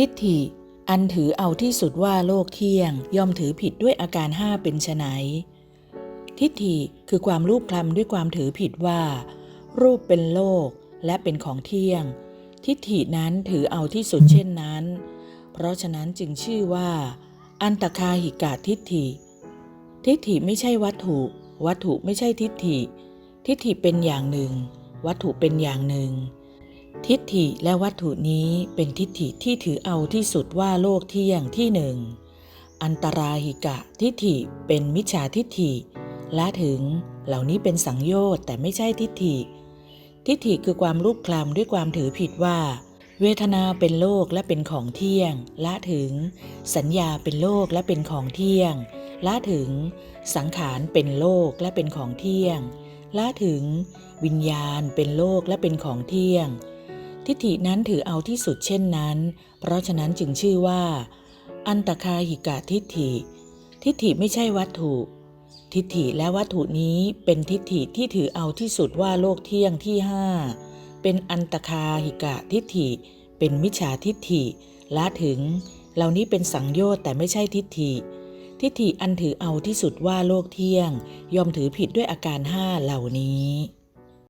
ทิฏฐิ อันถือเอาที่สุดว่าโลกเที่ยง ย่อมถือผิดด้วยอาการห้าเป็นไฉนทิฏฐิคือความรูปคลำด้วยความถือผิดว่า รูปเป็นโลกและเป็นของเที่ยง ทิฏฐินั้นถือเอาที่สุดเช่นนั้น เพราะฉะนั้นจึงชื่อว่า อันตคาหิกาทิฏฐิ ทิฏฐิไม่ใช่วัตถุ วัตถุไม่ใช่ทิฏฐิ ทิฏฐิเป็นอย่างหนึ่ง วัตถุเป็นอย่างหนึ่ง ทิฏฐิและวัตถุนี้เป็นทิฏฐิที่ถือเอาที่สุดว่าโลกเที่ยงที่หนึ่ง อันตราหิกะทิฏฐิเป็นมิจฉาทิฏฐิละถึงเหล่านี้เป็นสังโยชน์แต่ไม่ใช่ทิฏฐิ ทิฏฐิคือความรูปคลำด้วยความถือผิดว่า เวทนาเป็นโลกและเป็นของเที่ยง ละถึง สัญญาเป็นโลกและเป็นของเที่ยง ละถึง สังขารเป็นโลกและเป็นของเที่ยง ละถึง วิญญาณเป็นโลกและเป็นของเที่ยง ทิฏฐินั้นถือเอาที่สุดเช่นนั้น เพราะฉะนั้นจึงชื่อว่า อันตคาหิกะทิฏฐิ ทิฏฐิไม่ใช่วัตถุ ทิฏฐิและวัตถุนี้เป็นทิฏฐิที่ถือเอาที่สุดว่าโลกเที่ยงที่ห้าเป็นอันตคาหิกะทิฏฐิ เป็นมิจฉาทิฏฐิละถึง เหล่านี้เป็นสังโยชน์แต่ไม่ใช่ทิฏฐิ ทิฏฐิอันถือเอาที่สุดว่าโลกเที่ยง ยอมถือผิดด้วยอาการห้าเหล่านี้